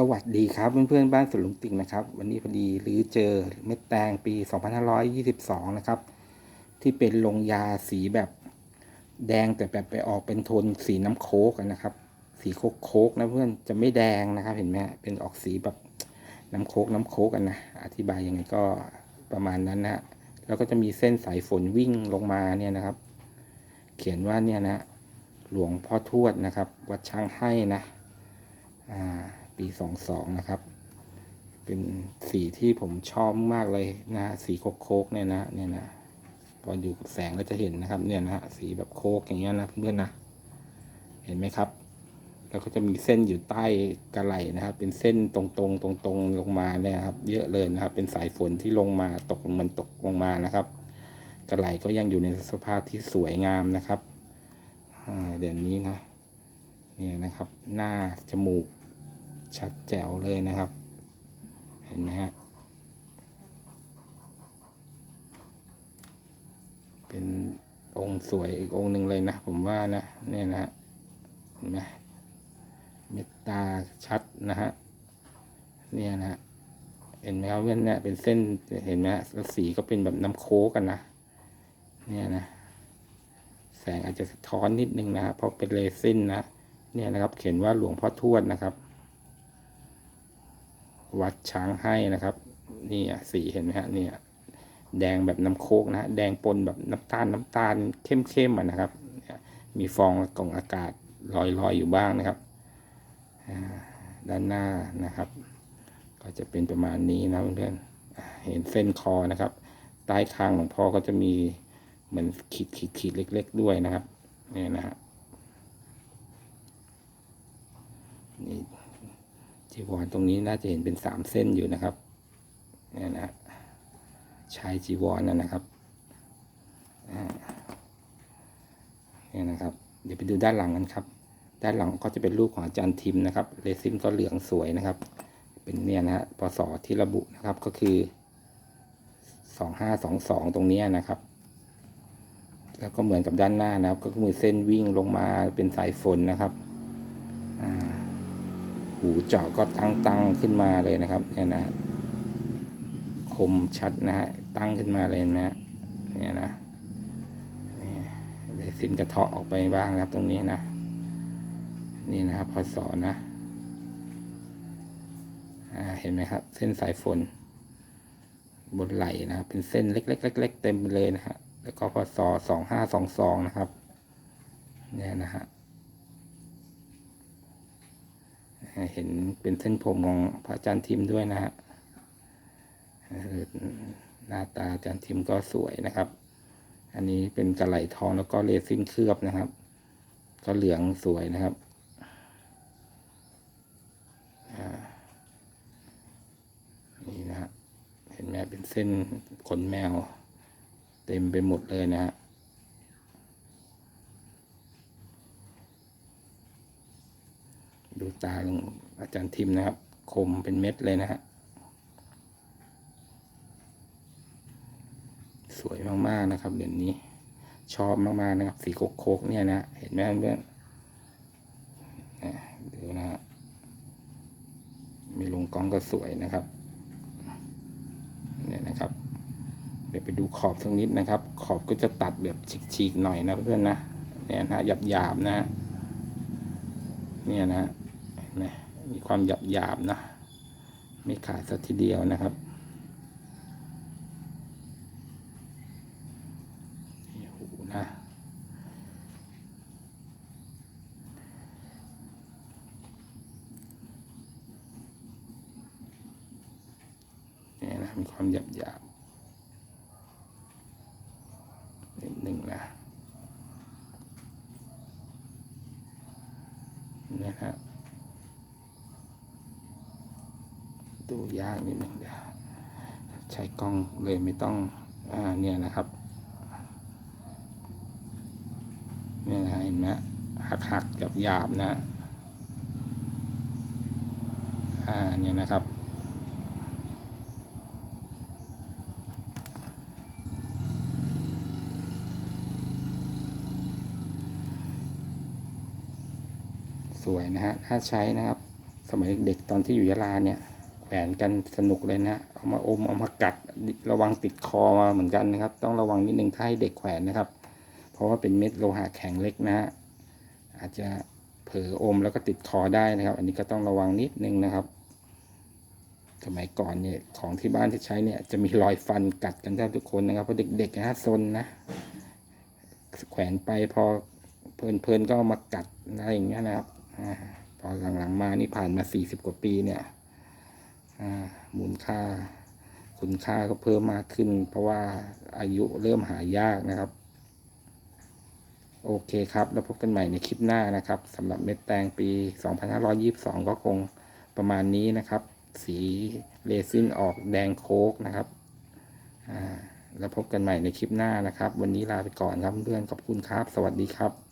สวัสดีครับเพื่อนๆบ้านสวนลุงติ่งนะครับ วันนี้พอดีรื้อเจอเม็ดแตงปี 2522 นะครับ ที่เป็นลงยาสีแบบแดงแต่แบบไปออกเป็นโทนสีน้ำโคกนะครับ สีโคกโคกนะเพื่อนจะไม่แดงนะครับ เห็นไหมเป็นออกสีแบบน้ำโคกน้ำโคกกันนะอธิบายยังไงก็ประมาณนั้นนะแล้วก็จะมีเส้นสายฝนวิ่งลงมาเนี่ยนะครับ เขียนว่าเนี่ยนะหลวงพ่อทวดนะครับ วัดช้างให้นะอ่า ปีสองสองนะครับ เป็นสีที่ผมชอบมากเลยนะฮะสีโคกเนี่ยนะเนี่ยนะพออยู่กับแสงแล้วจะเห็นนะครับ เนี่ยนะฮะสีแบบโคกอย่างเงี้ยนะเพื่อนๆนะเห็นไหมครับ แล้วก็จะมีเส้นอยู่ใต้กระไหลนะครับ เป็นเส้นตรงๆตรงๆลงมาเนี่ยครับ เยอะเลยนะครับ เป็นสายฝนที่ลงมาตกมันตกลงมานะครับกระไหลก็ยังอยู่ในสภาพที่สวยงามนะครับเดี๋ยวนี้นะเนี่ยนะครับ หน้าจมูก ชัดแจ๋วเลยนะครับ เห็นไหมฮะเป็นองค์สวยอีกองค์หนึ่งเลยนะ ผมว่านะเนี่ยนะฮะเห็นไหมเมตตาชัดนะฮะเนี่ยนะฮะเห็นไหมครับเนเนี่ยเป็นเส้นเห็นไหมฮะแล้วสีก็เป็นแบบน้ำโค้กันนะ เนี่ยนะ แสงอาจจะสะท้อนนิดนึงนะฮะเพราะเป็นเรซินนะ เนี่ยนะครับ เขียนว่าหลวงพ่อทวดนะครับ วัดช้างให้นะครับ นี่อะสีเห็นไหมฮะเนี่ยแดงแบบน้ำโคกนะฮะแดงปนแบบน้ำตาลน้ำตาลเข้มๆนะครับ มีฟองกล่องอากาศลอยๆอยู่บ้างนะครับ ด้านหน้านะครับ ก็จะเป็นประมาณนี้นะเพื่อนๆเห็นเส้นคอนะครับ ใต้คางของพ่อก็จะมีเหมือนขีดขีดขีดเล็ก ๆ ด้วยนะครับนี่นะฮะนี่ จีวรตรงนี้น่าจะเห็นเป็นสามเส้นอยู่นะครับเนี่ยนะชายจีวรนั่นนะครับเนี่ยนะครับ เดี๋ยวไปดูด้านหลังกันครับ ด้านหลังก็จะเป็นรูปของอาจารย์ทิมนะครับเรซินก็เหลืองสวยนะครับ เป็นเนี่ยนะฮะปศที่ระบุนะครับก็คือสองห้าสองสองตรงนี้นะครับ แล้วก็เหมือนกับด้านหน้านะครับ ก็คือเส้นวิ่งลงมาเป็นสายฝนนะครับ หูเจาะก็ตั้งตั้งขึ้นมาเลยนะครับเนี่ยนะคมชัดนะฮะตั้งขึ้นมาเลยนะเนี่ยนะนี่เรซินกระเทาะออกไปบ้างนะครับ ตรงนี้นะ นี่นะครับพอสอนะเห็นไหมครับ เส้นสายฝน บนไหลนะครับเป็นเส้นเล็กๆเล็กๆเต็มเลยนะฮะแล้วก็พอสอสองห้าสองสองนะครับ เนี่ยนะฮะ เห็นเป็นเส้นผมของพระอาจารย์ทิมด้วยนะฮะหน้าตาอาจารย์ทิมก็สวยนะครับ อันนี้เป็นกระไหลทองแล้วก็เลซินเคลือบนะครับ ก็เหลืองสวยนะครับนี่นะฮะเห็นไหมเป็นเส้นขนแมว เต็มไปหมดเลยนะฮะ ดู ตาของอาจารย์ทิมนะครับ คมเป็นเม็ดเลยนะฮะสวยมากๆนะครับเดี๋ยวนี้ ชอบมากๆนะครับ สีโคกๆเนี่ยนะเห็นไหมเพื่อนอะดูนะฮะมีลงกล้องก็สวยนะครับเนี่ยนะครับ เดี๋ยวไปดูขอบสักนิดนะครับ ขอบก็จะตัดแบบฉีกๆหน่อยนะเพื่อนนะเนี่ยนะหยาบๆนะเนี่ยนะ นไหมมีความหยาบหยาบนะไม่ขาดสักทีเดียวนะครับนี่หูนะเนี่ยนะมีความหยาบหยาบๆนิดหนึ่งนะเนี่ยฮะ ดูยากนิดหนึ่งเดี๋ยวใช้กล้องเลยไม่ต้องอ่าเนี่ยนะครับเนี่ยนะเห็นไหมหักหักกับหยาบนะอ่าเนี่ยนะครับสวยนะฮะถ้าใช้นะครับ สมัยเด็กตอนที่อยู่ยะลาเนี่ย แขวนกันสนุกเลยนะเอามาอมเอามากัดระวังติดคอมาเหมือนกันนะครับ ต้องระวังนิดนึงถ้าให้เด็กแขวนนะครับ เพราะว่าเป็นเม็ดโลหะแข็งเล็กนะฮะอาจจะเผลออมแล้วก็ติดคอได้นะครับ อันนี้ก็ต้องระวังนิดนึงนะครับ สมัยก่อนเนี่ยของที่บ้านที่ใช้เนี่ยจะมีรอยฟันกัดกันแทบทุกคนนะครับเพราะเด็กๆนะซนนะแขวนไปพอเพลินๆก็ามากัดอะไรอย่างเงี้ยนะครับพอหลังๆมานี่ผ่านมาสี่สิบกว่าปีเนี่ย มูลค่าคุณค่าก็เพิ่มมากขึ้น เพราะว่าอายุเริ่มหายากนะครับ โอเคครับ แล้วพบกันใหม่ในคลิปหน้านะครับสำหรับเม็ดแตงปี 2522 ก็คงประมาณนี้นะครับ สีเรซินออกแดงโคกนะครับแล้วพบกันใหม่ในคลิปหน้านะครับ วันนี้ลาไปก่อนครับเพื่อนขอบคุณครับ สวัสดีครับ